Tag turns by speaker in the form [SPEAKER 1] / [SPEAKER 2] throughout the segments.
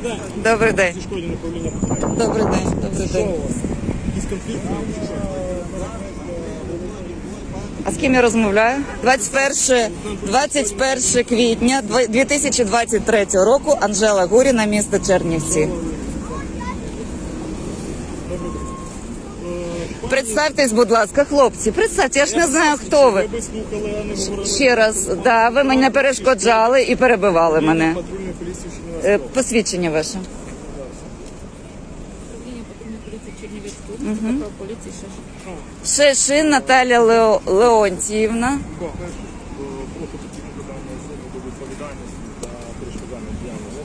[SPEAKER 1] Добрий день.
[SPEAKER 2] Добрий день.
[SPEAKER 1] Зі шкоді управління.
[SPEAKER 2] Добрий день. Добрий день.
[SPEAKER 1] у вас? Якийсь конфлікт? чи що?
[SPEAKER 2] А з ким я розмовляю? 21, 21 квітня 2023 року Анжела Гуріна, місто Чернівці. Представтесь, будь ласка, хлопці. Представте, я ж не знаю, хто ви. Ще раз, да, ви мене перешкоджали і перебивали мене.
[SPEAKER 1] Патрульної поліції
[SPEAKER 2] Е, Посвідчення ваше.
[SPEAKER 3] Управління патрульної поліції Чернівецької області, угу.
[SPEAKER 2] Наталя Лео- Леонтіївна.
[SPEAKER 1] Прошу потрібно питання особи до відповідальності та перешкоджання діяльності.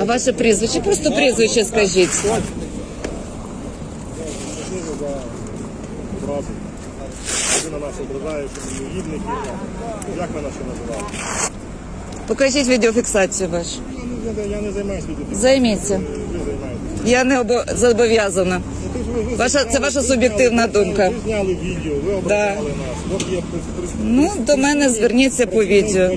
[SPEAKER 2] А ваше прізвище? Просто прізвище скажіть.
[SPEAKER 1] Можливо, за образи. Людина нас ображає, що ми негідники. Як ви нас ще називаєте?
[SPEAKER 2] Покажіть відеофіксацію вашу.
[SPEAKER 1] Я не- займаюся людьми.
[SPEAKER 2] Займіться. Я не обо- зобов'язана.
[SPEAKER 1] Ну,
[SPEAKER 2] Ваша- це ваша суб'єктивна думка.
[SPEAKER 1] Ви зняли відео, ви обрали нас.
[SPEAKER 2] Ну, до мене зверніться по відео.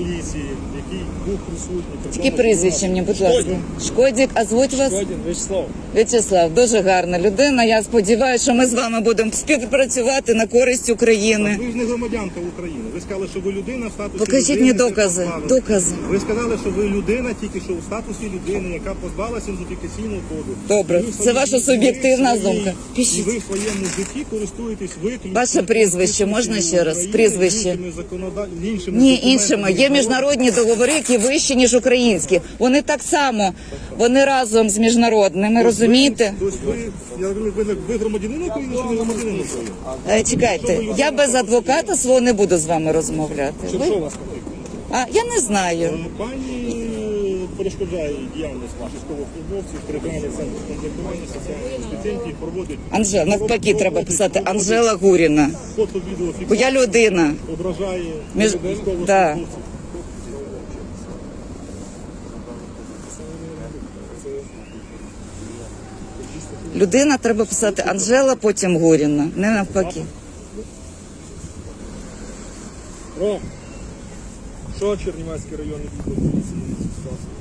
[SPEAKER 1] Був
[SPEAKER 2] Тільки прізвище мені, будь ласка. Шкодік, а звуть вас?
[SPEAKER 1] Шкодін Вячеслав.
[SPEAKER 2] В'ячеслав, дуже гарна людина. Я сподіваюся, що ми з вами будемо співпрацювати на користь України.
[SPEAKER 1] Ви ж не громадянка України. Ви сказали, що ви людина в статусі
[SPEAKER 2] Покажіть
[SPEAKER 1] людини,
[SPEAKER 2] мені докази, докази.
[SPEAKER 1] Ви сказали, що ви людина тільки що у статусі людини, яка позбавилася ідентифікаційного коду.
[SPEAKER 2] Добре,
[SPEAKER 1] ви
[SPEAKER 2] це ваша суб'єктивна
[SPEAKER 1] ви
[SPEAKER 2] думка.
[SPEAKER 1] І
[SPEAKER 2] Пишіть.
[SPEAKER 1] ви в своєму житті користуєтесь виключно...
[SPEAKER 2] Ваше прізвище, можна ще раз?
[SPEAKER 1] України,
[SPEAKER 2] Прізвище.
[SPEAKER 1] іншими законода- іншими
[SPEAKER 2] Ні, іншими. Є міжнародні договори, які вищі, ніж українські. Вони так само, вони разом з міжнародними, розумієте?
[SPEAKER 1] Тобто ви, я ви, ви громадянин України чи не громадянин України?
[SPEAKER 2] Е, Чекайте, я без адвоката свого не буду з вами розмовляти.
[SPEAKER 1] Чи
[SPEAKER 2] Ви-
[SPEAKER 1] що у вас?
[SPEAKER 2] А я не знаю.
[SPEAKER 1] Е, Пані перешкоджає діяльність військовослужбовців, територіальний центр комплектування соціальних стипендій, проводить
[SPEAKER 2] Анжела, навпаки, треба писати Анжела Гуріна.
[SPEAKER 1] Фото, відео,
[SPEAKER 2] Бо я людина.
[SPEAKER 1] ображає
[SPEAKER 2] Між-
[SPEAKER 1] військовослужбовців.
[SPEAKER 2] да. Людина треба писати Анжела, потім Гуріна. Не навпаки.
[SPEAKER 1] Ром, що Чернівецький районний відділ поліції на? Що, що?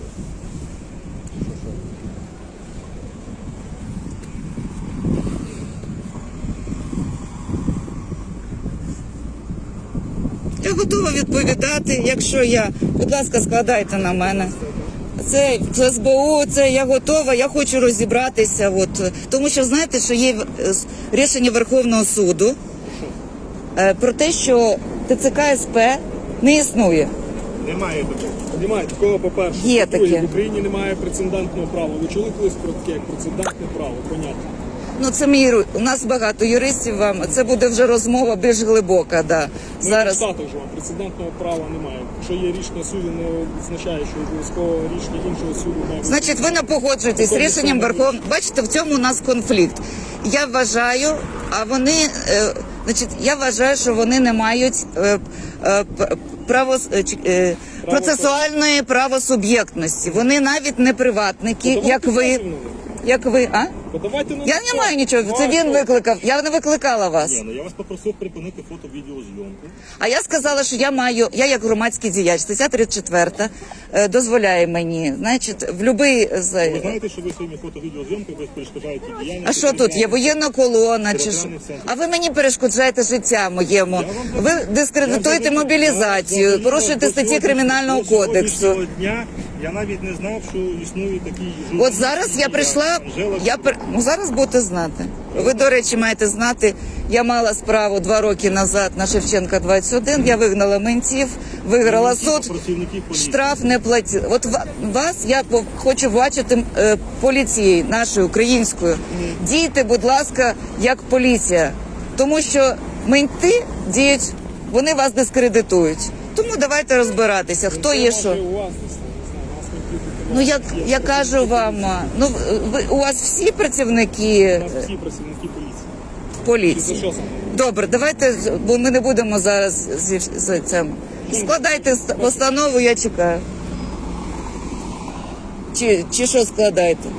[SPEAKER 2] Я готова відповідати, якщо я. Будь ласка, складайте на мене. Це, це СБУ, це я готова, я хочу розібратися. От. Тому що знаєте, що є е, рішення Верховного суду е, про те, що ТЦК СП не існує.
[SPEAKER 1] Немає такого.
[SPEAKER 4] Немає такого, по-перше.
[SPEAKER 2] Є таке.
[SPEAKER 4] В Україні немає прецедентного права. Ви чули колись про таке, як прецедентне право? Поняття.
[SPEAKER 2] Ну це мій у нас багато юристів. Вам це буде вже розмова більш глибока. Да.
[SPEAKER 4] Ми
[SPEAKER 2] Зараз
[SPEAKER 4] в Штатах живемо, прецедентного права немає. Якщо є рішення суду, не означає, що обов'язково рішення іншого суду має.
[SPEAKER 2] Значить, ви не погоджуєтесь з рішенням Верховного. Бачите, в цьому у нас конфлікт. Я вважаю, а вони, е, значить, я вважаю, що вони не мають е, е, право е, е, процесуальної правосуб'єктності. Вони навіть не приватники,
[SPEAKER 4] Подавайте
[SPEAKER 2] як ви. Як ви, а?
[SPEAKER 4] Подавайте на
[SPEAKER 2] Я не маю нічого. Це він викликав. Я не викликала вас.
[SPEAKER 1] Ні, ну я вас попросив припинити фото-відеозйомку.
[SPEAKER 2] А я сказала, що я маю, я як громадський діяч, стаття 34 е, дозволяє мені, значить, в будь-який
[SPEAKER 1] Ви знаєте, що ви своїми фото-відеозйомками ви перешкоджаєте діяльності.
[SPEAKER 2] А що тут є? Воєнна колона чи що? А ви мені перешкоджаєте життя моєму. Ви дискредитуєте мобілізацію, порушуєте статті кримінального
[SPEAKER 1] До
[SPEAKER 2] кодексу.
[SPEAKER 1] сьогоднішнього дня я навіть не знав, що існує такий
[SPEAKER 2] От зараз я прийшла.
[SPEAKER 1] Анжела
[SPEAKER 2] Я пер- ну зараз будете знати. Ви, до речі, маєте знати. Я мала справу два роки назад на Шевченка 21. Я вигнала ментів, виграла суд.
[SPEAKER 1] працівників поліції.
[SPEAKER 2] Штраф не платили. От ва- вас я по- хочу бачити е, поліцією нашою українською. Дійте, будь ласка, як поліція, тому що менти діють, вони вас дискредитують. Тому давайте розбиратися, хто є що.
[SPEAKER 4] У вас десь, не знаю, у нас не тільки
[SPEAKER 2] Ну як я кажу вам, ну ви у вас всі працівники
[SPEAKER 4] У нас всі працівники поліції. Чи за
[SPEAKER 2] поліції.
[SPEAKER 4] що саме?
[SPEAKER 2] Добре, давайте, бо ми не будемо зараз зі, з цим. Складайте ст- постанову, я чекаю. Чи, чи що складаєте?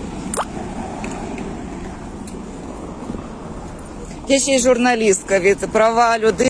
[SPEAKER 2] Я ще й журналістка від права людини.